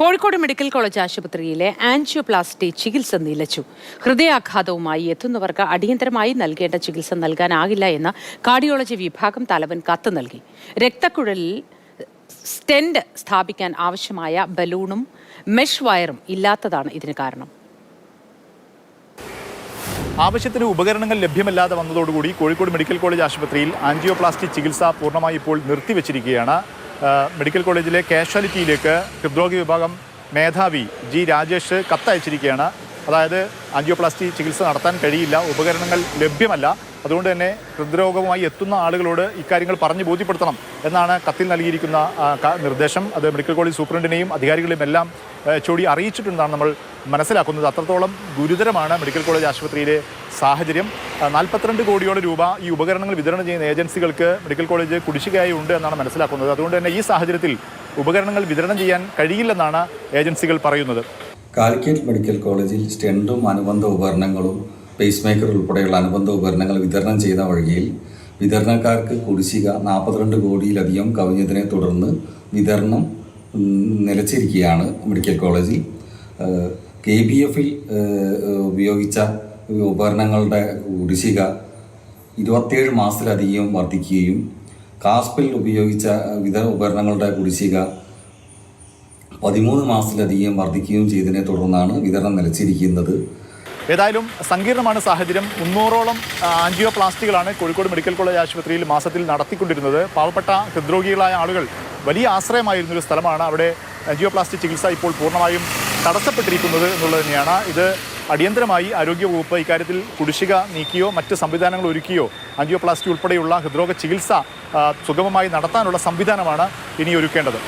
Kozhikode medical college ആശുപത്രിയിലെ angioplasty ചികിത്സ നിലച്ചു. ഹൃദയാഘാതവുമായി എത്തുന്നവർക്ക് അടിയന്തരമായി നൽകേണ്ട ചികിത്സ നൽകാനാകില്ല എന്ന് കാർഡിയോളജി വിഭാഗം തലവൻ കത്ത് നൽകി. രക്തക്കുഴലിൽ സ്റ്റെൻഡ് സ്ഥാപിക്കാൻ ആവശ്യമായ ബലൂണും മെഷ് വയറും ഇല്ലാത്തതാണ് ഇതിന് കാരണം. ആവശ്യത്തിന് ഉപകരണങ്ങൾ ലഭ്യമല്ലാതെ വന്നതോടുകൂടി കോഴിക്കോട് മെഡിക്കൽ കോളേജ് ആശുപത്രിയിൽ ആൻജിയോപ്ലാസ്റ്റി ചികിത്സ പൂർണമായി ഇപ്പോൾ നിർത്തിവെച്ചിരിക്കുകയാണ് മെഡിക്കൽ കോളേജിലെ കാഷ്വാലിറ്റിയിലേക്ക് ഹൃദ്രോഗ വിഭാഗം മേധാവി ജി രാജേഷ് കത്തയച്ചിരിക്കുകയാണ്. അതായത് ആൻജിയോപ്ലാസ്റ്റി ചികിത്സ നടത്താൻ കഴിയില്ല ഉപകരണങ്ങൾ ലഭ്യമല്ല. അതുകൊണ്ട് തന്നെ ഹൃദ്രോഗവുമായി എത്തുന്ന ആളുകളോട് ഇക്കാര്യങ്ങൾ പറഞ്ഞു ബോധ്യപ്പെടുത്തണം എന്നാണ് കത്തിൽ നൽകിയിരിക്കുന്ന നിർദ്ദേശം. അത് മെഡിക്കൽ കോളേജ് സൂപ്രണ്ടിനെയും അധികാരികളെയും എല്ലാം ചോടി അറിയിച്ചിട്ടുണ്ടെന്നാണ് നമ്മൾ മനസ്സിലാക്കുന്നത്. അത്രത്തോളം ഗുരുതരമാണ് മെഡിക്കൽ കോളേജ് ആശുപത്രിയിലെ സാഹചര്യം. നാൽപ്പത്തിരണ്ട് കോടിയോളം രൂപ ഈ ഉപകരണങ്ങൾ വിതരണം ചെയ്യുന്ന ഏജൻസികൾക്ക് മെഡിക്കൽ കോളേജ് കുടിശ്ശികയായി ഉണ്ട് എന്നാണ് മനസ്സിലാക്കുന്നത്. അതുകൊണ്ട് തന്നെ ഈ സാഹചര്യത്തിൽ ഉപകരണങ്ങൾ വിതരണം ചെയ്യാൻ കഴിയില്ലെന്നാണ് ഏജൻസികൾ പറയുന്നത്. കാലിക്കറ്റ് മെഡിക്കൽ കോളേജിൽ സ്റ്റെൻഡും അനുബന്ധ ഉപകരണങ്ങളും പേസ് മേക്കർ ഉൾപ്പെടെയുള്ള അനുബന്ധ ഉപകരണങ്ങൾ വിതരണം ചെയ്ത വഴിയിൽ വിതരണക്കാർക്ക് കുടിശ്ശിക നാൽപ്പത്തിരണ്ട് കോടിയിലധികം കവിഞ്ഞതിനെ തുടർന്ന് വിതരണം നിലച്ചിരിക്കുകയാണ് മെഡിക്കൽ കോളേജിൽ. കെ ബി എഫിൽ ഉപയോഗിച്ച ഉപകരണങ്ങളുടെ കുടിശ്ശിക ഇരുപത്തേഴ് മാസത്തിലധികം വർദ്ധിക്കുകയും കാസ്പിൽ ഉപയോഗിച്ച വിത ഉപകരണങ്ങളുടെ കുടിശ്ശിക പതിമൂന്ന് മാസത്തിലധികം വർദ്ധിക്കുകയും ചെയ്തതിനെ തുടർന്നാണ് വിതരണം നിലച്ചിരിക്കുന്നത്. ഏതായാലും സങ്കീർണമാണ് സാഹചര്യം. മുന്നൂറോളം ആൻജിയോ ആൻജിയോപ്ലാസ്റ്റികളാണ് കോഴിക്കോട് മെഡിക്കൽ കോളേജ് ആശുപത്രിയിൽ മാസത്തിൽ നടത്തിക്കൊണ്ടിരുന്നത്. പാവപ്പെട്ട ഹൃദ്രോഗികളായ ആളുകൾ വലിയ ആശ്രയമായിരുന്ന ഒരു സ്ഥലമാണ് അവിടെ ആൻജിയോപ്ലാസ്റ്റി ചികിത്സ ഇപ്പോൾ പൂർണമായും തടസ്സപ്പെട്ടിരിക്കുന്നത് എന്നുള്ളത് തന്നെയാണ്. ഇത് അടിയന്തരമായി ആരോഗ്യവകുപ്പ് ഇക്കാര്യത്തിൽ കുടിശ്ശിക നീക്കിയോ മറ്റ് സംവിധാനങ്ങൾ ഒരുക്കിയോ ആൻജിയോപ്ലാസ്റ്റി ഉൾപ്പെടെയുള്ള ഹൃദ്രോഗ ചികിത്സ സുഗമമായി നടത്താനുള്ള സംവിധാനമാണ് ഇനി ഒരുക്കേണ്ടത്.